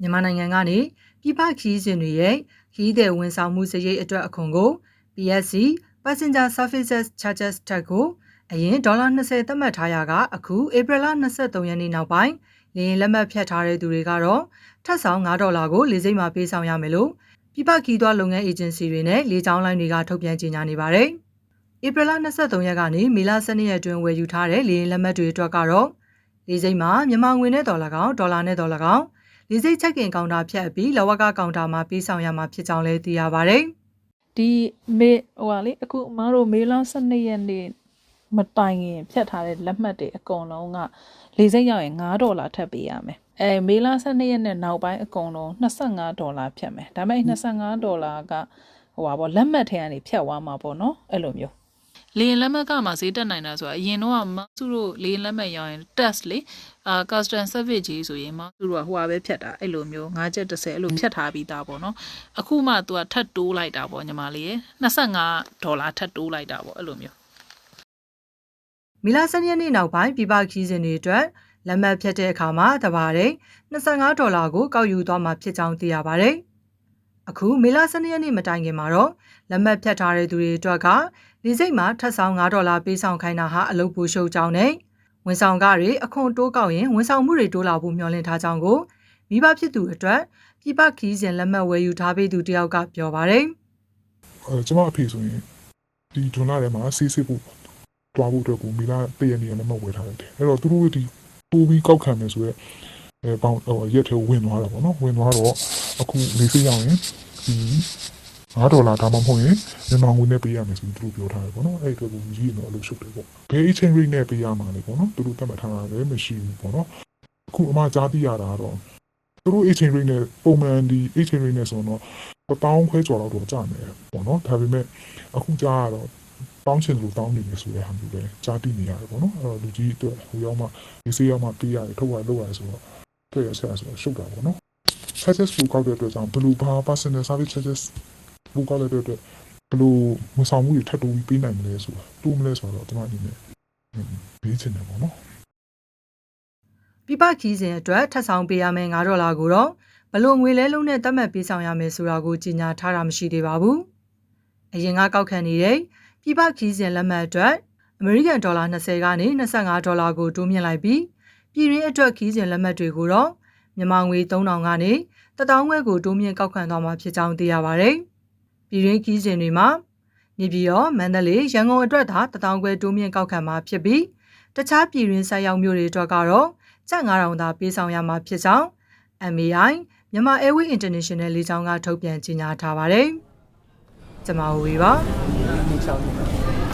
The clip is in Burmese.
မြန်မာနိုင်ငံကနေပြည်ပခီးစဉ်တွေရဲ့ခီးတဲ့ဝန်ဆောင်မှုစရိတ်အတွက်အခွန်ကို PSC Passenger Services Charges Tax ကိုအရင်ဒေါ်လာ20သတ်မှတ်ထားရကအခုဧပြီလ23ရက်နေ့နောက်ပိုင်းလေရင်လက်မှတ်ဖြတ်ထားတဲ့သူတွေကတော့ထပ်ဆောင်9ဒေါ်လာကိုလေစိတ်မှာပေးဆောင်ရမယ်လို့ပြည်ပခီးသွားလုပ်ငန်းအေဂျင်စီတွေနဲ့လေကြောင်းလိုင်းတွေကထုတ်ပြန်ကြေညာနေပါတယ်။ဧပြီလ23ရက်ကနေမေလ12ရက်အတွင်းဝယ်ယူထားတဲ့လေရင်လက်မှတ်တွေအတွက်ကတော့လေစိတ်မှာမြန်မာငွေနဲ့ဒေါ်လာကောင်ဒေါ်လာနဲ့ဒေါ်လာကောင် လေစိတ်ချက်ကင်ကောင်တာဖြတ်ပြီးလဝကကောင်တာမှာပေးဆောင်ရမှာဖြစ်ကြောင်းလည်းသိရပါတယ်။ဒီမေဟိုဟာလေအခုအမားတို့မေလ12ရက်နေ့မတိုင်ခင်ဖြတ်ထားတဲ့လက်မှတ်တွေအကုန်လုံးကလေစိတ်ရောက်ရင်9ဒေါ်လာထပ်ပေးရမယ်အဲမေလ12ရက်နေ့နောက်ပိုင်းအကုန်လုံး25ဒေါ်လာဖြတ်မယ်ဒါပေမဲ့25ဒေါ်လာကဟိုပါပေါ့လက်မှတ်ထဲကနေဖြတ်သွားမှာပေါ့နော်အဲ့လိုမျိုး လေရင်လက်မှတ်ကမှဈေးတက်နိုင်တာဆိုတာအရင်တော့မသူတို့လေရင်လက်မှတ်ရောင်းရင် test လေအာ custom service ကြီးဆိုရင်မသူတို့ကဟိုဟာပဲဖြတ်တာအဲ့လိုမျိုး5ချက်30အဲ့လိုဖြတ်ထားပြီးသားပေါ့နော်အခုမှသူကထပ်တိုးလိုက်တာပေါ့ညီမလေးရယ်25ဒေါ်လာထပ်တိုးလိုက်တာပေါ့အဲ့လိုမျိုးမီလာ၁၂ရက်နေ့နောက်ပိုင်းပြပခီးစဉ်တွေအတွက်လက်မှတ်ဖြတ်တဲ့အခါမှာတဘာတဲ့25ဒေါ်လာကိုကောက်ယူသွားမှာဖြစ်ကြောင်းသိရပါတယ်။ အခုမီလာ၁၂ရက်နေ့မတိုင်ခင်မှာတော့လက်မှတ်ဖြတ်ထားတဲ့သူတွေအတွက်ကလေစိတ်မှာထပ်ဆောင်9ဒေါ်လာပေးဆောင်ခိုင်းတာဟာအလုပ်ပိုရှုပ်ကြောင်းနဲ့ဝန်ဆောင်ကတွေအခွန်တိုးကောက်ရင်ဝန်ဆောင်မှုတွေတိုးလာဖို့မျှော်လင့်ထားကြောင်းကိုမိဘဖြစ်သူအတွက်ပြပခီးစဉ်လက်မှတ်ဝယ်ယူထားပေးသူတယောက်ကပြောပါတယ်။အဲကျွန်မအဖေဆိုရင်ဒီဒွန်လာထဲမှာဆေးစစ်ဖို့တွားဖို့အတွက်ကိုမီလာတည့်ရနေရလက်မှတ်ဝယ်ထားတယ်အဲ့တော့သူတို့ဒီပို့ပြီးကောက်ခံမယ်ဆိုရက်အဲပေါင်ဟိုရက်ထဲဝင်သွားတာပေါ့နော်ဝင်သွားတော့ အခုလေးစိတ်ရောက်ရင်ဒီ9ဒေါ်လာဒါမှမဟုတ်ရင်မြန်မာငွေနဲ့ပေးရမယ်ဆိုပြီးသူတို့ပြောထားတယ်ပေါ့နော်အဲ့အတွက်ကိုကြီးရင်တော့အလုပ်ရှုပ်တယ်ပေါ့ဘယ် exchange rate နဲ့ပေးရမှာလဲပေါ့နော်သူတို့သတ်မှတ်ထားတာလည်းမရှိဘူးပေါ့နော်အခုအမှကြားသိရတာကတော့သူတို့ exchange rate နဲ့ပုံမှန်ဒီ exchange rate နဲ့ဆိုတော့တောင်းခွဲကျော်တော့တော့ကြာမယ်ပေါ့နော်ဒါပေမဲ့အခုကြားရတော့တောင်းချင်လို့တောင်းနေတယ်ဆိုတဲ့ဟာမျိုးပဲကြားသိနေရတယ်ပေါ့နော်အဲ့တော့လူကြီးအတွက်ဟိုရောက်မှဒီစေးရောက်မှပေးရတယ်ထုတ်ရလုပ်ရတယ်ဆိုတော့တွေ့ရဆက်ဆိုတော့ရှုပ်တာပေါ့နော် charges ဘူကောက်တဲ့အတွက်ကြောင့်ဘယ်လိုဘာ personal service charges ဘူကောက်တဲ့အတွက်ဘယ်လိုမဆောင်မှုတွေထပ်တိုးပြီးပေးနိုင်မလဲဆိုတာတိုးမလဲဆိုတော့ကျွန်တော်အနေနဲ့ပေးချင်တယ်ပေါ့နော်ပြပခီးစဉ်အတွက်ထပ်ဆောင်ပေးရမယ်9ဒေါ်လာကိုတော့ဘလို့ငွေလဲလုံးနဲ့တတ်မှတ်ပေးဆောင်ရမယ်ဆိုတာကိုကြေညာထားတာမရှိသေးပါဘူး။အရင်ကကောက်ခံနေတဲ့ပြပခီးစဉ်လက်မှတ်အတွက်အမေရိကန်ဒေါ်လာ20ကနေ25ဒေါ်လာကိုတိုးမြှင့်လိုက်ပြီးပြည်ရင်းအတွက်ခီးစဉ်လက်မှတ်တွေကိုတော့ မြန်မာငွေ3000ကနေ1000ဝဲကိုတိုးမြင့်ကောက်ခံသွားမှာဖြစ်ကြောင်းသိရပါဗျ။ပြည်ရင်းခီးစဉ်တွေမှာနေပြည်တော်မန္တလေးရန်ကုန်အတွက်သာ1000ခွဲတိုးမြင့်ကောက်ခံမှာဖြစ်ပြီးတခြားပြည်ရင်းဆက်ရောက်မြို့တွေအတွက်ကတော့ကျပ်9000သာပေးဆောင်ရမှာဖြစ်ကြောင်း MAI မြန်မာ Airway International လေးချောင်းကထုတ်ပြန်ကြေညာထားပါတယ်။ကျွန်မဝေပါဒီချောင်း